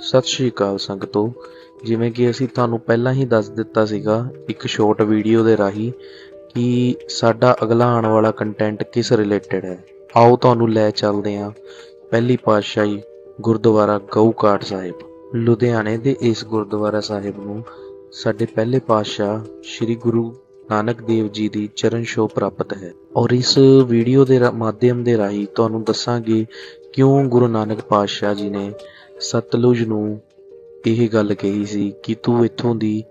ਸਤਿ ਸ਼੍ਰੀ ਅਕਾਲ ਸੰਗਤੋ। ਜਿਵੇਂ ਕਿ ਅਸੀਂ ਤੁਹਾਨੂੰ ਪਹਿਲਾਂ ਹੀ ਦੱਸ ਦਿੱਤਾ ਸੀਗਾ ਇੱਕ ਸ਼ਾਰਟ ਵੀਡੀਓ ਦੇ ਰਾਹੀਂ ਕਿ ਸਾਡਾ ਅਗਲਾ ਆਉਣ ਵਾਲਾ ਕੰਟੈਂਟ ਕਿਸ ਰਿਲੇਟਡ ਹੈ। ਆਓ ਤੁਹਾਨੂੰ ਲੈ ਚੱਲਦੇ ਹਾਂ ਪਹਿਲੀ ਪਾਤਸ਼ਾਹੀ ਗੁਰਦੁਆਰਾ ਗਊਕਾਟ ਸਾਹਿਬ। ਲੁਧਿਆਣੇ ਦੇ ਇਸ ਗੁਰਦੁਆਰਾ ਸਾਹਿਬ ਨੂੰ ਸਾਡੇ ਪਹਿਲੇ ਪਾਤਸ਼ਾਹ ਸ੍ਰੀ ਗੁਰੂ ਨਾਨਕ ਦੇਵ ਜੀ ਦੀ ਚਰਨ ਛੋਹ ਪ੍ਰਾਪਤ ਹੈ। ਔਰ ਇਸ ਵੀਡੀਓ ਦੇ ਮਾਧਿਅਮ ਦੇ ਰਾਹੀਂ ਤੁਹਾਨੂੰ ਦੱਸਾਂਗੇ ਕਿਉਂ ਗੁਰੂ ਨਾਨਕ ਪਾਤਸ਼ਾਹ ਜੀ ਨੇ ਸਤਲੁਜ ਨੂੰ ਇਹ ਗੱਲ ਕਹੀ ਸੀ ਕਿ ਤੂੰ ਇੱਥੋਂ ਦੀ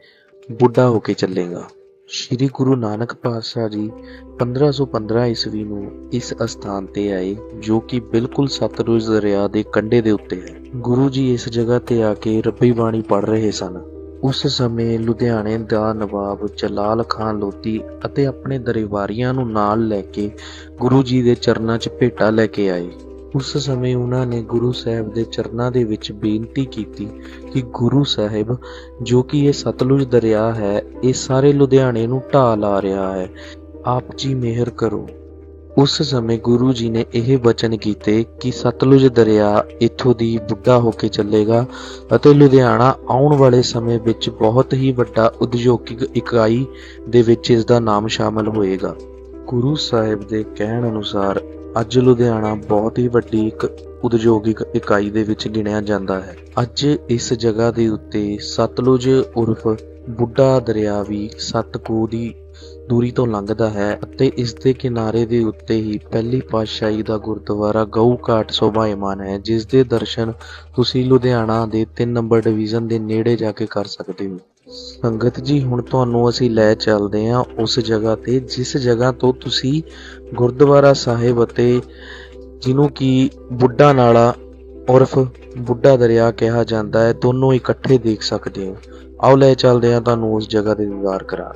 ਬੁੱਢਾ ਹੋ ਕੇ ਚੱਲੇਗਾ। ਸ਼੍ਰੀ ਗੁਰੂ ਨਾਨਕ ਪਾਤਸ਼ਾਹ ਜੀ 1515 ਈਸਵੀ ਨੂੰ ਇਸ ਅਸਥਾਨ ਤੇ ਆਏ, ਜੋ ਕਿ ਬਿਲਕੁਲ ਸਤਲੁਜ ਦਰਿਆ ਦੇ ਕੰਢੇ ਦੇ ਉੱਤੇ ਹੈ। ਗੁਰੂ ਜੀ ਇਸ ਜਗ੍ਹਾ ਤੇ ਆ ਕੇ ਰੱਬੀ ਬਾਣੀ ਪੜ੍ਹ ਰਹੇ ਸਨ। ਉਸ ਸਮੇਂ ਲੁਧਿਆਣੇ ਦਾ ਨਵਾਬ ਜਲਾਲ ਖਾਨ ਲੋਧੀ ਅਤੇ ਆਪਣੇ ਦਰਬਾਰੀਆਂ ਨੂੰ ਨਾਲ ਲੈ ਕੇ ਗੁਰੂ ਜੀ ਦੇ ਚਰਨਾਂ 'ਚ ਭੇਟਾ ਲੈ ਕੇ ਆਏ। ਉਸ ਸਮੇਂ ਉਹਨਾਂ ਨੇ ਗੁਰੂ ਸਾਹਿਬ ਦੇ ਚਰਨਾਂ ਦੇ ਵਿੱਚ ਬੇਨਤੀ ਕੀਤੀ ਕਿ ਗੁਰੂ ਸਾਹਿਬ, ਜੋ ਕਿ ਇਹ ਸਤਲੁਜ ਦਰਿਆ ਹੈ, ਇਹ ਸਾਰੇ ਲੁਧਿਆਣੇ ਨੂੰ ਢਾਹ ਲਾ ਰਿਹਾ ਹੈ। ਆਪ ਜੀ ਮਿਹਰ ਕਰੋ। ਉਸ ਸਮੇਂ ਗੁਰੂ ਜੀ ਨੇ ਇਹ ਵਚਨ ਕੀਤੇ ਕਿ ਸਤਲੁਜ ਦਰਿਆ ਇੱਥੋਂ ਦੀ ਬੁੱਢਾ ਹੋ ਕੇ ਚੱਲੇਗਾ ਅਤੇ ਲੁਧਿਆਣਾ ਆਉਣ ਵਾਲੇ ਸਮੇਂ ਵਿੱਚ ਬਹੁਤ ਹੀ ਵੱਡਾ ਉਦਯੋਗਿਕ ਇਕਾਈ ਦੇ ਵਿੱਚ ਇਸ ਦਾ ਨਾਮ ਸ਼ਾਮਲ ਹੋਏਗਾ। ਗੁਰੂ ਸਾਹਿਬ ਦੇ ਕਹਿਣ ਅਨੁਸਾਰ ਅੱਜ ਲੁਧਿਆਣਾ ਬਹੁਤ ਹੀ ਵੱਡੀ ਇੱਕ ਉਦਯੋਗਿਕ ਇਕਾਈ ਦੇ ਵਿੱਚ ਗਿਣਿਆ ਜਾਂਦਾ ਹੈ। ਅੱਜ ਇਸ ਜਗ੍ਹਾ ਦੇ ਉੱਤੇ ਸਤਲੁਜ ਉਰਫ ਬੁੱਢਾ ਦਰਿਆ ਵੀ ਸੱਤ ਦੀ ਦੂਰੀ ਤੋਂ ਲੰਘਦਾ ਹੈ ਅਤੇ ਇਸ ਦੇ ਕਿਨਾਰੇ ਦੇ ਉੱਤੇ ਹੀ ਪਹਿਲੀ ਪਾਤਸ਼ਾਹੀ ਦਾ ਗੁਰਦੁਆਰਾ ਗਊ ਘਾਟ ਸ਼ੋਭਾਇਮਾਨ ਹੈ ਜਿਸ ਦੇ ਦਰਸ਼ਨ ਤੁਸੀਂ ਲੁਧਿਆਣਾ ਦੇ 3 ਨੰਬਰ ਡਿਵੀਜ਼ਨ ਦੇ ਨੇੜੇ ਜਾ ਕੇ ਕਰ ਸਕਦੇ ਹੋ। ਸੰਗਤ ਜੀ, ਹੁਣ ਤੁਹਾਨੂੰ ਅਸੀਂ ਲੈ ਚੱਲਦੇ ਹਾਂ ਉਸ ਜਗ੍ਹਾ ਤੇ, ਜਿਸ ਜਗ੍ਹਾ ਤੋਂ ਤੁਸੀਂ ਗੁਰਦੁਆਰਾ ਸਾਹਿਬ ਅਤੇ ਜਿਹਨੂੰ ਕਿ ਬੁੱਢਾ ਨਾਲਾ ਉਰਫ ਬੁੱਢਾ ਦਰਿਆ ਕਿਹਾ ਜਾਂਦਾ ਹੈ, ਦੋਨੋਂ ਇਕੱਠੇ ਦੇਖ ਸਕਦੇ ਹੋ। ਆਓ ਲੈ ਚੱਲਦੇ ਹਾਂ ਤੁਹਾਨੂੰ ਉਸ ਜਗ੍ਹਾ ਦੇ ਦੀਦਾਰ ਕਰਾ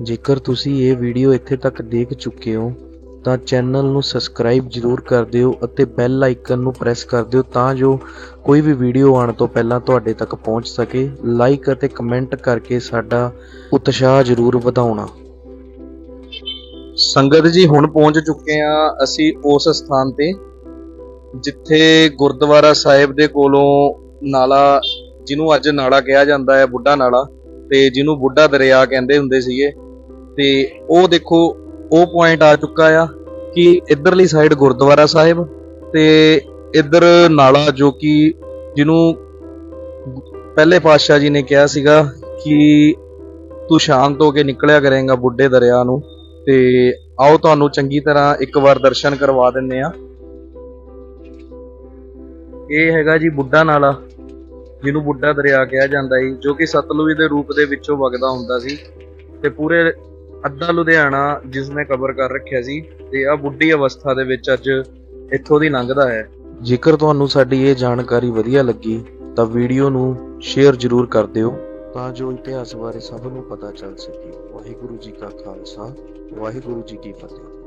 ਜੇਕਰ ਤੁਸੀਂ ਇਹ ਵੀਡੀਓ ਇੱਥੇ ਤੱਕ ਦੇਖ ਚੁੱਕੇ ਹੋ, ਤਾਂ ਚੈਨਲ ਨੂੰ ਸਬਸਕ੍ਰਾਈਬ ਜ਼ਰੂਰ ਕਰ ਦਿਓ ਅਤੇ ਬੈਲ ਆਈਕਨ ਨੂੰ ਪ੍ਰੈਸ ਕਰ ਦਿਓ ਤਾਂ ਜੋ ਕੋਈ ਵੀ ਵੀਡੀਓ ਆਉਣ ਤੋਂ ਪਹਿਲਾਂ ਤੁਹਾਡੇ ਤੱਕ ਪਹੁੰਚ ਸਕੇ। ਲਾਈਕ ਅਤੇ ਕਮੈਂਟ ਕਰਕੇ ਸਾਡਾ ਉਤਸ਼ਾਹ ਜ਼ਰੂਰ ਵਧਾਉਣਾ। ਸੰਗਤ ਜੀ, ਹੁਣ ਪਹੁੰਚ ਚੁੱਕੇ ਆ ਅਸੀਂ ਉਸ ਸਥਾਨ ਤੇ, ਜਿੱਥੇ ਗੁਰਦੁਆਰਾ ਸਾਹਿਬ ਦੇ ਕੋਲੋਂ ਨਾਲਾ, ਜਿਹਨੂੰ ਅੱਜ ਨਾਲਾ ਕਿਹਾ ਜਾਂਦਾ ਹੈ, ਬੁੱਢਾ ਨਾਲਾ, ਤੇ ਜਿਹਨੂੰ ਬੁੱਢਾ ਦਰਿਆ ਕਹਿੰਦੇ ਹੁੰਦੇ ਸੀਗੇ। ਤੇ ਉਹ ਦੇਖੋ, ਉਹ ਪੁਆਇੰਟ ਆ ਚੁੱਕਾ ਆ ਕਿ ਇਧਰਲੀ ਸਾਈਡ ਗੁਰਦੁਆਰਾ ਸਾਹਿਬ ਤੇ ਇਧਰ ਨਾਲਾ ਜੋ ਕਿ ਜਿਹਨੂੰ ਪਹਿਲੇ ਪਾਤਸ਼ਾਹ ਜੀ ਨੇ ਕਿਹਾ ਸੀਗਾ ਕਿ ਤੂੰ ਸ਼ਾਂਤ ਹੋ ਕੇ ਨਿਕਲਿਆ ਕਰੇਗਾ ਬੁੱਢੇ ਦਰਿਆ ਨੂੰ ਤੇ ਆਓ ਤੁਹਾਨੂੰ ਚੰਗੀ ਤਰ੍ਹਾਂ ਇੱਕ ਵਾਰ ਦਰਸ਼ਨ ਕਰਵਾ ਦਿੰਨੇ ਆ ਇਹ ਹੈਗਾ ਜੀ ਬੁੱਢਾ ਨਾਲਾ, ਜਿਹਨੂੰ ਬੁੱਢਾ ਦਰਿਆ ਕਿਹਾ ਜਾਂਦਾ ਸੀ, ਜੋ ਕਿ ਸਤਲੁਜ ਦੇ ਰੂਪ ਦੇ ਵਿੱਚੋਂ ਵਗਦਾ ਹੁੰਦਾ ਸੀ ਤੇ ਪੂਰੇ ਅੱਧਾ ਲੁਧਿਆਣਾ, ਜਿਸ ਨੇ ਕਵਰ ਕਰ ਰੱਖਿਆ ਸੀ, ਤੇ ਆ ਬੁੱਢੀ ਅਵਸਥਾ ਦੇ ਵਿੱਚ ਅੱਜ ਇੱਥੋਂ ਦੀ ਲੰਘਦਾ ਹੈ। ਜੇਕਰ ਤੁਹਾਨੂੰ ਸਾਡੀ ਇਹ ਜਾਣਕਾਰੀ ਵਧੀਆ ਲੱਗੀ, ਤਾਂ ਵੀਡੀਓ ਨੂੰ ਸ਼ੇਅਰ ਜ਼ਰੂਰ ਕਰ ਦਿਓ, ਤਾਂ ਜੋ ਇਤਿਹਾਸ ਬਾਰੇ ਸਭ ਨੂੰ ਪਤਾ ਚੱਲ ਸਕੇ। ਵਾਹਿਗੁਰੂ ਜੀ ਕਾ ਖਾਲਸਾ, ਵਾਹਿਗੁਰੂ ਜੀ ਕੀ ਫਤਿਹ।